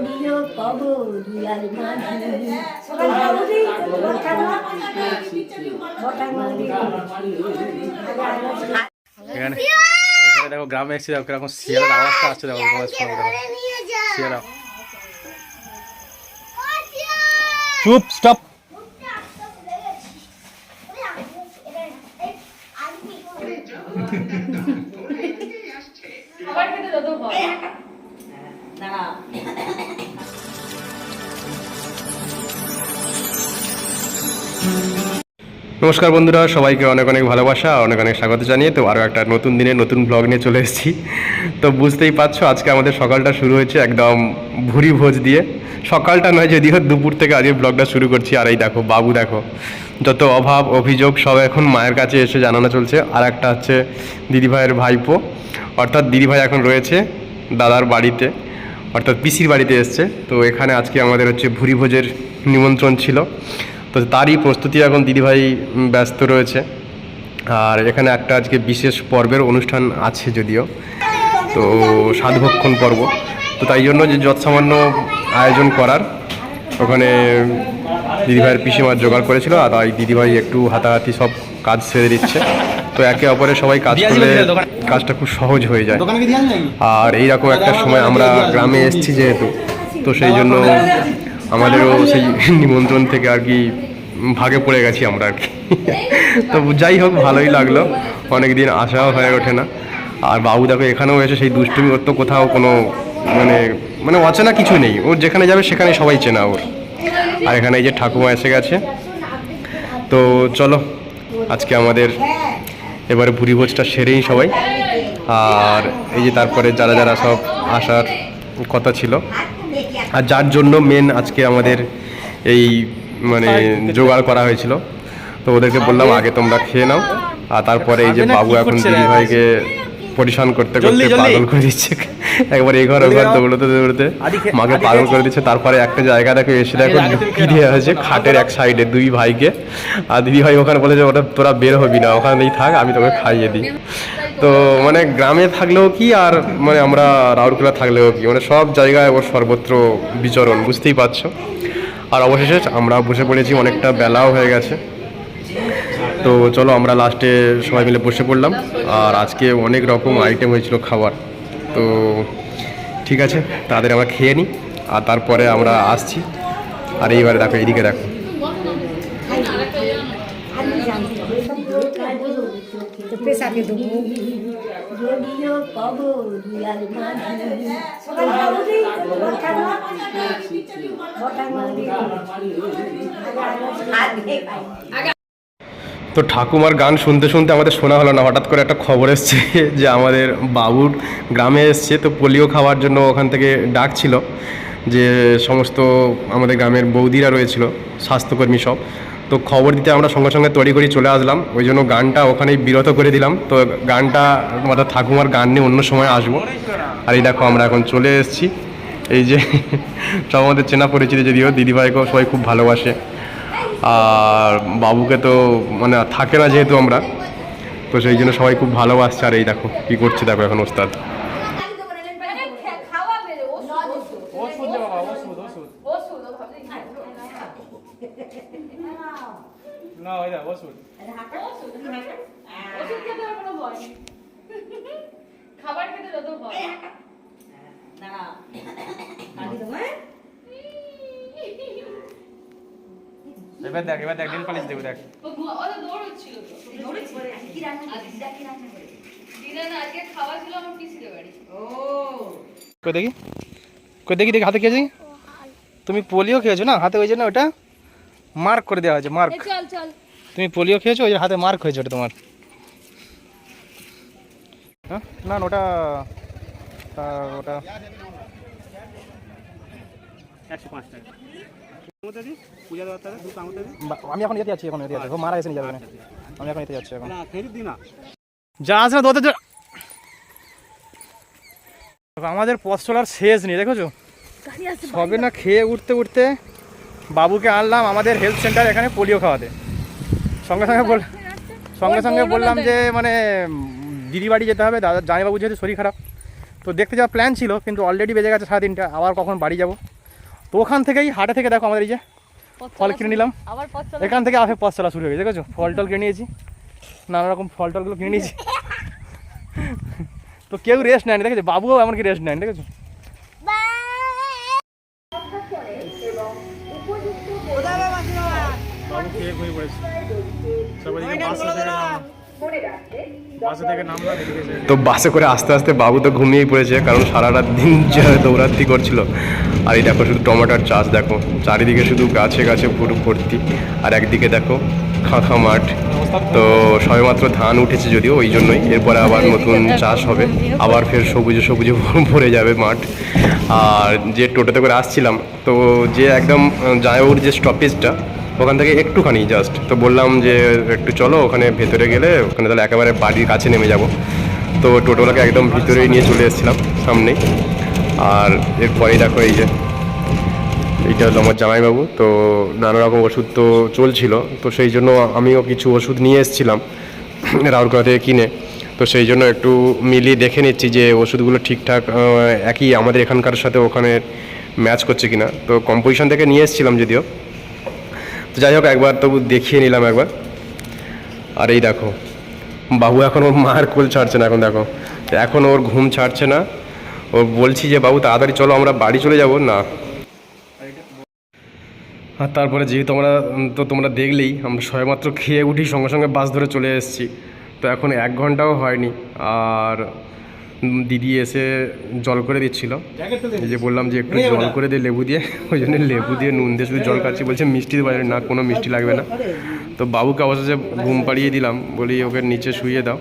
যদিও কব দুয়ার মাঝে। এখানে এখানে দেখো গ্রামে এসেছি দেখো কীরকম শিয়ালের আওয়াজটা আসছে দেখো শিয়াল চুপ স্টপ। নমস্কার বন্ধুরা, সবাইকে অনেক অনেক ভালোবাসা, অনেক অনেক স্বাগত জানিয়ে। তো আরও একটা নতুন দিনে নতুন ব্লগ নিয়ে চলে এসেছি। তো বুঝতেই পারছ, আজকে আমাদের সকালটা শুরু হয়েছে একদম ভুরি ভোজ দিয়ে। সকালটা নয়, যদিও দুপুর থেকে আজকে ব্লগটা শুরু করছি। আর এই দেখো, বাবু দেখো, যত অভাব, অভিযোগ, সব এখন মায়ের কাছে এসে জানানো চলছে। আর একটা হচ্ছে দিদিভাইয়ের ভাইপো। অর্থাৎ দিদিভাই এখন রয়েছে দাদার বাড়িতে, অর্থাৎ পিসির বাড়িতে এসছে। তো এখানে আজকে আমাদের হচ্ছে ভুরি ভোজের নিমন্ত্রণ ছিল। তো তারই প্রস্তুতি এখন দিদিভাই ব্যস্ত রয়েছে। আর এখানে একটা আজকে বিশেষ পর্বের অনুষ্ঠান আছে যদিও তো সাধভক্ষণ পর্ব। তো তাই জন্য যে যৎসামান্য আয়োজন করার ওখানে দিদিভাইয়ের পিসিমার জোগাড় করেছিল আর তাই দিদিভাই একটু হাতাহাতি সব কাজ সেরে দিচ্ছে। তো একে অপরে সবাই কাজ করলে কাজটা খুব সহজ হয়ে যায়। আর এইরকম একটা সময় আমরা গ্রামে এসেছি যেহেতু তো সেই জন্য আমাদেরও সেই নিমন্ত্রণ থেকে আর কি ভাগে পড়ে গেছি আমরা আর কি। তো যাই হোক ভালোই লাগল। অনেক দিন আসাও হয়ে ওঠে না। আর বাবু দেখো এখানেও এসে সেই দুষ্টুমি ওর তো কোথাও কোনো মানে মানে অচেনা কিছু নেই। ওর যেখানে যাবে সেখানে সবাই চেনা ওর। আর এখানে এই যে ঠাকুমা এসে গেছে। তো চলো আজকে আমাদের এবারে ভুরি ভোজটা সেরেই সবাই। আর এই যে তারপরে যারা যারা সব আসার কথা ছিল আর যার জন্য মেন আজকে আমাদের এই মানে জোগাড় করা হয়েছিল। তো ওদেরকে বললাম আগে তোমরা খেয়ে নাও। আর তারপরে এই যে বাবু এখন দিদি ভাইকে পরিশান করতে করতে পাগল করে দিচ্ছে। একবার এই ঘর ঘর দৌড়তে দৌড়তে মাকে পাগল করে দিচ্ছে। তারপরে একটা জায়গা দেখো এসে দেখো লুকিয়ে দিয়ে আছে খাটের এক সাইডে দুই ভাইকে। আর দিদি ভাই ওখানে বলেছে ওটা তোরা বের হবি না ওখানেই থাক আমি তোকে খাইয়ে দিই। তো মানে গ্রামে থাকলেও কি আর মানে আমরা রাউরকেলা থাকলেও কি? মানে সব জায়গায় ওর সর্বত্র বিচরণ, বুঝতেই পারছ? আর অবশেষে আমরা বসে পড়েছি, অনেকটা বেলাও হয়ে গেছে। তো চলো আমরা লাস্টে সবাই মিলে বসে পড়লাম। আর আজকে অনেক রকম আইটেম হয়েছিল খাবার। তো ঠিক আছে, তাদের আমরা খেয়ে নিই আর তারপরে আমরা আসছি। আর এইবারে দেখো এদিকে দেখো। পেশাকে দেবো। তো ঠাকুমার গান শুনতে শুনতে আমাদের শোনা হলো না, হঠাৎ করে একটা খবর এসছে যে আমাদের বাবুর গ্রামে এসছে, তো পোলিও খাওয়ার জন্য ওখান থেকে ডাক ছিল যে সমস্ত আমাদের গ্রামের বৌদিরা রয়েছিল, স্বাস্থ্যকর্মী সব। তো খবর দিতে আমরা সঙ্গে সঙ্গে তৈরি করে চলে আসলাম। ওই জন্য গানটা ওখানেই বিরত করে দিলাম। তো গানটা আমাদের ঠাকুমার গান নিয়ে অন্য সময় আসব। আর এই দেখো আমরা এখন চলে এসেছি। এই যে সব আমাদের চেনা পরিচিত যদিও দিদিভাইকেও সবাই খুব ভালোবাসে। আর বাবুকে তো মানে থাকে না যেহেতু আমরা। তো সেই জন্য সবাই খুব ভালোবাসছে। আর এই দেখো কী করছে দেখো এখন ওস্তাদ। না ওই দেখ ওষুধ ওষুধ খেতে আর কোনো ভয় নেই খাবার খেতে যত ভয় এবার দেখ এবার দেখ নীল পালিশ দেবো দেখ। না কই দেখি? কই দেখি দেখি হাতে খেয়েছি? তুমি পোলিও খেয়েছো না? হাতে ওই জন্য ওটা? মার্ক করে দেওয়া হয়েছে মার্ক চল চল। তুমি পোলিও খেয়েছো? ওই হাতে মার্ক হয়েছে ওটা তোমার। হ্যাঁ? না না, ওটা ওটা। আমি এখন এতে যাচ্ছি এখন এতে যাচ্ছি। মারা এসে নিয়ে যাবে না। আমি এখন এতে যাচ্ছি এখন। যা আছে না তোদের আমাদের পথ চলার শেষ নেই দেখেছ? সবে না। খেয়ে উঠতে উঠতে বাবুকে আনলাম আমাদের হেলথ সেন্টার এখানে পোলিও খাওয়াতে। সঙ্গে সঙ্গে বল সঙ্গে সঙ্গে বললাম যে মানে দিদি বাড়ি যেতে হবে দাদা জামাইবাবু যেহেতু শরীর খারাপ তো দেখতে যাওয়ার প্ল্যান ছিল কিন্তু অলরেডি বেজে গেছে সাড়ে তিনটা আবার কখন বাড়ি যাব? তো ওখান থেকেই হাটে থেকে দেখো আমাদের এই যে ফল কিনে নিলাম। এখান থেকে আবার পথ চলা শুরু হয়ে গেছে দেখেছ? ফল টল কিনে নিয়েছি নানা রকম ফল টলগুলো কিনে নিয়েছি। তো কেউ রেস্ট নেয়নি দেখেছ? বাবুও এমনকি রেস্ট নেয়নি দেখেছ? বাবু তো বাসে করে আস্তে আস্তে বাবু তো ঘুমিয়েই পড়েছে কারণ সারা রাত দিন যে দৌড়াত্তি করছিল। আর এই দেখো শুধু টমেটোর চাষ দেখো। চারিদিকে শুধু গাছে গাছে পুরো ভর্তি। আর একদিকে দেখো খাঁখা মাঠ। তো সবেমাত্র ধান উঠেছে যদিও ওই জন্যই। এরপরে আবার নতুন চাষ হবে। আবার ফের সবুজে সবুজে ভরে যাবে মাঠ। আর যে টোটোতে করে আসছিলাম তো যে একদম জায়উর যে স্টপেজটা ওখান থেকে একটুখানি জাস্ট তো বললাম যে, একটু চলো ওখানে ভেতরে গেলে, ওখানে তাহলে একেবারে বাড়ির কাছে নেমে যাব। তো টোটোলাকে একদম ভিতরেই নিয়ে চলে এসেছিলাম, সামনেই। আর এরপরেই দেখো এই যে, এইটা হলো আমার জামাইবাবু। তো নানা রকম ওষুধ তো চলছিল, তো সেই জন্য আমিও কিছু ওষুধ নিয়ে এসেছিলাম, রাউরকলা থেকে কিনে। তো সেই জন্য একটু মিলিয়ে দেখে নিচ্ছি যে ওষুধগুলো ঠিকঠাক একই আমাদের এখানকার সাথে ওখানে ম্যাচ করছে কিনা। তো কম্পোজিশন থেকে নিয়ে এসেছিলাম যদিও। তো যাই হোক, একবার তবু দেখিয়ে নিলাম একবার। আর এই দেখো, বাবু এখন ওর মার কোল ছাড়ছে না, এখন দেখো। এখন ওর ঘুম ছাড়ছে না। ও বলছি যে, বাবু, তাড়াতাড়ি চলো, আমরা বাড়ি চলে যাব। না। আর তারপরে যেহেতু আমরা তো তোমরা দেখলেই, আমরা সবেমাত্র খেয়ে উঠি, সঙ্গে সঙ্গে বাস ধরে চলে এসেছি। তো এখন এক ঘন্টাও হয়নি। আর দিদি এসে জল করে দিচ্ছিল। এই যে বললাম যে একটু জল করে দে লেবু দিয়ে। ওই জন্য লেবু দিয়ে নুন দিয়ে শুধু জল খাচ্ছি বলছে মিষ্টি দেবো। না কোনো মিষ্টি লাগবে না। তো বাবুকে অবশেষে ঘুম পাড়িয়ে দিলাম। বলি ওকে নিচে শুয়ে দাও।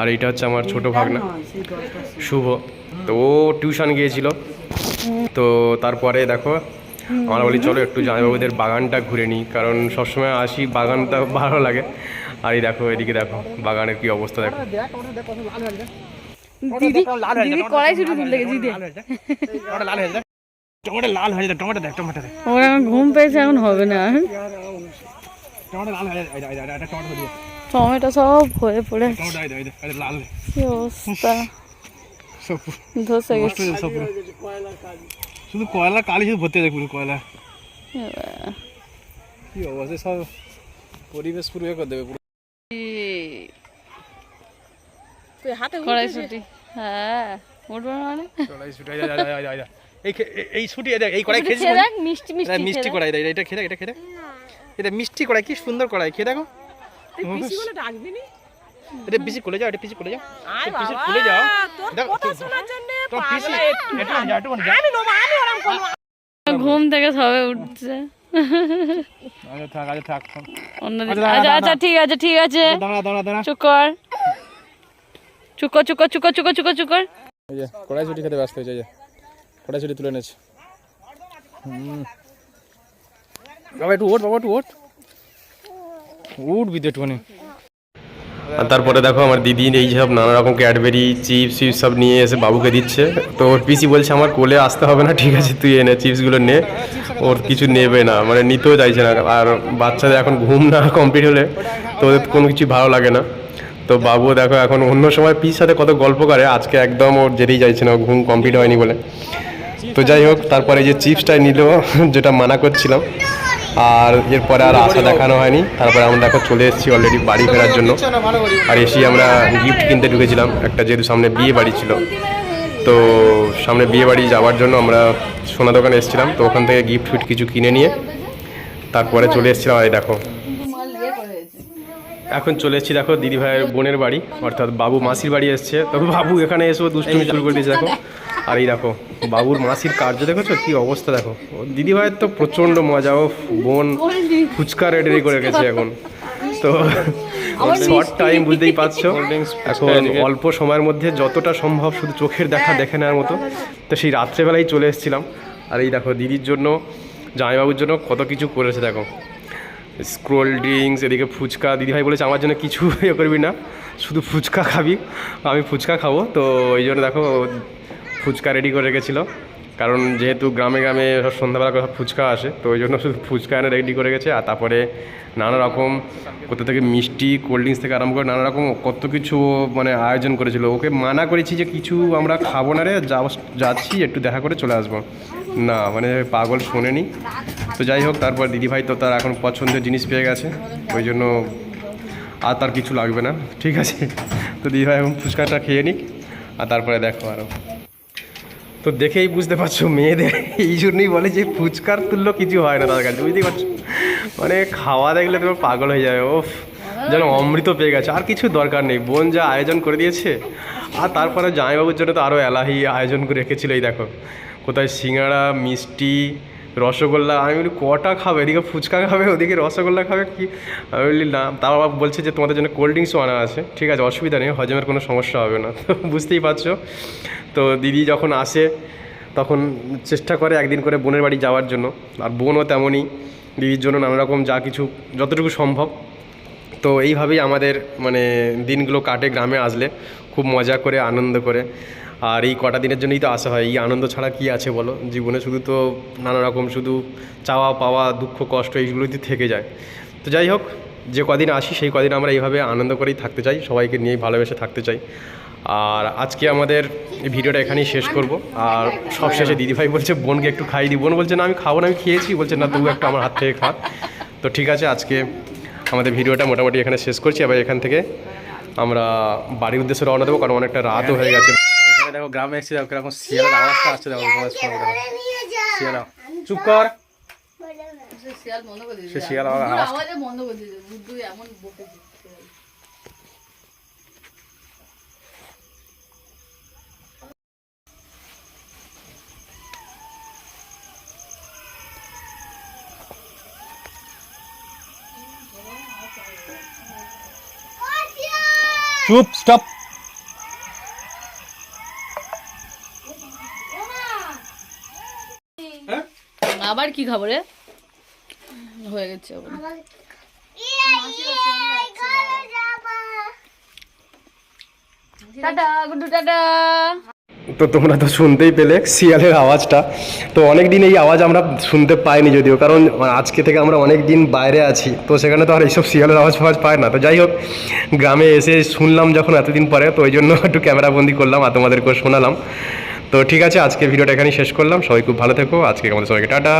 আর এটা হচ্ছে আমার ছোট ভাগনা শুভ। তো ও টিউশন গিয়েছিল। তো তারপরে দেখো আমরা বলি চলো একটু জামাইবাবুদের বাগানটা ঘুরে নিই। কারণ সবসময় আসি বাগানটা ভালো লাগে। আর এই দেখো এদিকে দেখো বাগানের কি অবস্থা দেখো। দিদি দিদি কড়াই ছুটি তুলতে গেছি দিদি। টমেটো লাল হয়ে যায় টমেটো লাল হয়ে যায় টমেটো দেখ টমেটো দেখ। ওর এখন ঘুম পেয়েছে এখন হবে না। টমেটো লাল হয়ে যায় দিয়ে। সব হয়ে পড়ে। লাল কি অবস্থা? ধসে গেছে। শুধু কয়লা কালি শুধু ভর্তি পুরো কয়লা। কি অবস্থা সব পরিবেশ পুরো ইয়ে করে দেবে হ্যাঁ উঠবো মানে? এই এই ছুটি এই কড়াই একটু খেয়েছিস খেয়ে মনে? মিষ্টি মিষ্টি মিষ্টি কড়াই দেখ, এটা খেয়ে এটা খেয়ে এটা মিষ্টি কড়াই কি সুন্দর কড়াই খেয়ে দেখো। এটা পিসি খুলে যাও এটা পিসি খুলে যাও। পিসি খুলে যাও। ঘুম থেকে সবে উঠছে। আচ্ছা আচ্ছা আচ্ছা, আচ্ছা আচ্ছা ঠিক আছে ঠিক আছে। দাঁড়া দাঁড়া দাঁড়া। চুপ কর। চুপ কর চুপ কর চুপ কর এই যে কড়াইছুটি খেতে ব্যস্ত হয়েছে এই যে। কড়াই তুলে এনেছে। বাবা একটু ওঠ বাবা একটু ওঠ উঠ বিদ্যুৎ একটুখানি। আর তারপরে দেখো আমার দিদি এই সব নানা রকম ক্যাডবেরি চিপস চিপস সব নিয়ে এসে বাবুকে দিচ্ছে। তো ওর পিসি বলছে আমার কোলে আসতে হবে না ঠিক আছে তুই এনে চিপসগুলো নে। ওর কিছু নেবে না মানে নিতেও চাইছে না। আর বাচ্চাদের এখন ঘুম না কমপ্লিট হলে তো ওদের কোনো কিছু ভালো লাগে না। তো বাবু দেখো, এখন অন্য সময় পিস সাথে কত গল্প করে, আজকে একদম ওর যেতেই চাইছে না ঘুম কমপ্লিট হয়নি বলে। তো যাই হোক, তারপরে যে চিপসটাই নিল, যেটা মানা করছিলাম, আর এরপরে আর আশা দেখানো হয়নি। তারপরে আমরা দেখো চলে এসেছি অলরেডি বাড়ি ফেরার জন্য। আর এসে আমরা গিফট কিনতে ঢুকেছিলাম, একটা যেহেতু সামনে বিয়ে বাড়ি ছিল। তো সামনে বিয়ে বাড়ি যাওয়ার জন্য আমরা সোনা দোকানে এসেছিলাম, তো ওখান থেকে গিফট ফিট কিছু কিনে নিয়ে, তারপরে চলে এসেছিলাম, আর দেখো এখন চলে এসেছি দেখো দিদি ভাইয়ের বোনের বাড়ি অর্থাৎ বাবু মাসির বাড়ি এসছে। তবে বাবু এখানে এসেও দুষ্টুমি শুরু করে দিয়েছে দেখো। আর এই দেখো বাবুর মাসির কার্য দেখেছ কি অবস্থা দেখো। ও দিদি ভাইয়ের তো প্রচণ্ড মজা ও বোন ফুচকা রেডি করে গেছে এখন। তো শর্ট টাইম বুঝতেই পারছ। এখন অল্প সময়ের মধ্যে যতটা সম্ভব শুধু চোখের দেখা দেখে নেওয়ার মতো। তো সেই রাত্রেবেলায় চলে এসেছিলাম। আর এই দেখো দিদির জন্য জামাইবাবুর জন্য কত কিছু করেছে দেখো। স্ক্রোল ড্রিঙ্কস এদিকে ফুচকা। দিদিভাই বলেছে, আমার জন্য কিছু ইয়ে করবি না। শুধু ফুচকা খাবি। আমি ফুচকা খাব। তো ওই জন্য দেখো, ফুচকা রেডি করে রেখেছিলো। কারণ যেহেতু গ্রামে গ্রামে সব সন্ধ্যাবেলা সব ফুচকা আসে, তো ওই জন্য শুধু ফুচকা এনে রেডি করে গেছে আর তারপরে নানা রকম, কোথা থেকে মিষ্টি কোল্ড ড্রিঙ্কস থেকে আরম্ভ করে নানা রকম, কত কিছু মানে আয়োজন করেছিল। ওকে মানা করেছি যে কিছু আমরা খাব না রে যাচ্ছি, একটু দেখা করে চলে আসব। না মানে পাগল শোনেনি। তো যাই হোক, তারপর দিদিভাই তো তার এখন পছন্দের জিনিস পেয়ে গেছে। ওই জন্য আর তার কিছু লাগবে না। ঠিক আছে। তো দিদিভাই এখন ফুচকাটা খেয়ে নিক, আর তারপরে দেখো আরও তো দেখেই বুঝতে পারছ, মেয়েদের এই জন্যই বলে যে ফুচকার তুল্য কিছু হয় না তার কাছে, বুঝতেই পারছ? মানে খাওয়া দেখলে তোমার পাগল হয়ে যাবে, ওফ। যেন অমৃত পেয়ে গেছে, আর কিছু দরকার নেই। বোন যা আয়োজন করে দিয়েছে, আর তারপরে জামাইবাবুর জন্য তো আরও এলাহি আয়োজন করে রেখেছিল, এই দেখো। কোথায় সিঙ্গাড়া, মিষ্টি, রসগোল্লা, আমি বলি, কটা খাবে? এদিকে ফুচকা খাবে, ওদিকে রসগোল্লা খাবে, কি? আমি বলি, না আবার বলছে যে তোমাদের জন্য কোল্ড ড্রিঙ্কসও আনা আছে। ঠিক আছে, অসুবিধা নেই, হজমের কোনো সমস্যা হবে না। তো বুঝতেই পারছ? তো দিদি যখন আসে, তখন চেষ্টা করে একদিন করে বোনের বাড়ি যাওয়ার জন্য। আর বোনও তেমনই, দিদির জন্য নানা রকম যা কিছু, যতটুকু সম্ভব। তো এইভাবেই আমাদের মানে দিনগুলো কাটে গ্রামে আসলে। খুব মজা করে, আনন্দ করে। আর এই কটা দিনের জন্যই তো আসা হয়। এই আনন্দ ছাড়া কি আছে বলো? জীবনে শুধু তো নানা রকম শুধু চাওয়া, পাওয়া, দুঃখ, কষ্ট এইগুলোই থেকে যায়। তো যাই হোক, যে কদিন আসি সেই কদিন আমরা এইভাবে আনন্দ করেই থাকতে চাই, সবাইকে নিয়েই ভালোবেসে থাকতে চাই। আর আজকে আমাদের এই ভিডিওটা এখানেই শেষ করব। আর সব শেষে দিদিভাই বলছে, বোনকে একটু খাই দিই বোন বলছে, না, আমি খাব না, আমি খেয়েছি। বলছে, না তবু একটু আমার হাত থেকে খা। তো ঠিক আছে, আজকে আমাদের ভিডিওটা মোটামুটি এখানে শেষ করছি। এবার এখান থেকে আমরা বাড়ির উদ্দেশ্যে রওনা দেবো, কারণ অনেকটা রাতও হয়ে গেছে। দেখো গ্রামে এসে দেখো কীরকম শিয়ালের আওয়াজটা আসছে দেখো তোমাদের শোনো দেখো শিয়াল। চুপ কর। শিয়াল বন্ধ করে সে শিয়াল আওয়াজ বন্ধ করে দিয়েছে। বুদ্ধু এমন চুপ স্টপ আবার কি খাব রে হয়ে গেছে তো তোমরা তো শুনতেই পেলে শিয়ালের আওয়াজটা। তো অনেক দিন এই আওয়াজ আমরা শুনতে পাইনি যদিও, কারণ আজকে থেকে আমরা অনেক দিন বাইরে আছি, তো সেখানে তো আর এইসব শিয়ালের আওয়াজ ফাওয়াজ পায় না। তো যাই হোক, গ্রামে এসে শুনলাম যখন এতদিন পরে, তো ওই জন্য একটু ক্যামেরা বন্দি করলাম আর তোমাদেরকেও শোনালাম। তো ঠিক আছে আজকে ভিডিওটা এখানেই শেষ করলাম। সবাই খুব ভালো থেকো। আজকে আমাদের সবাইকে টাটা।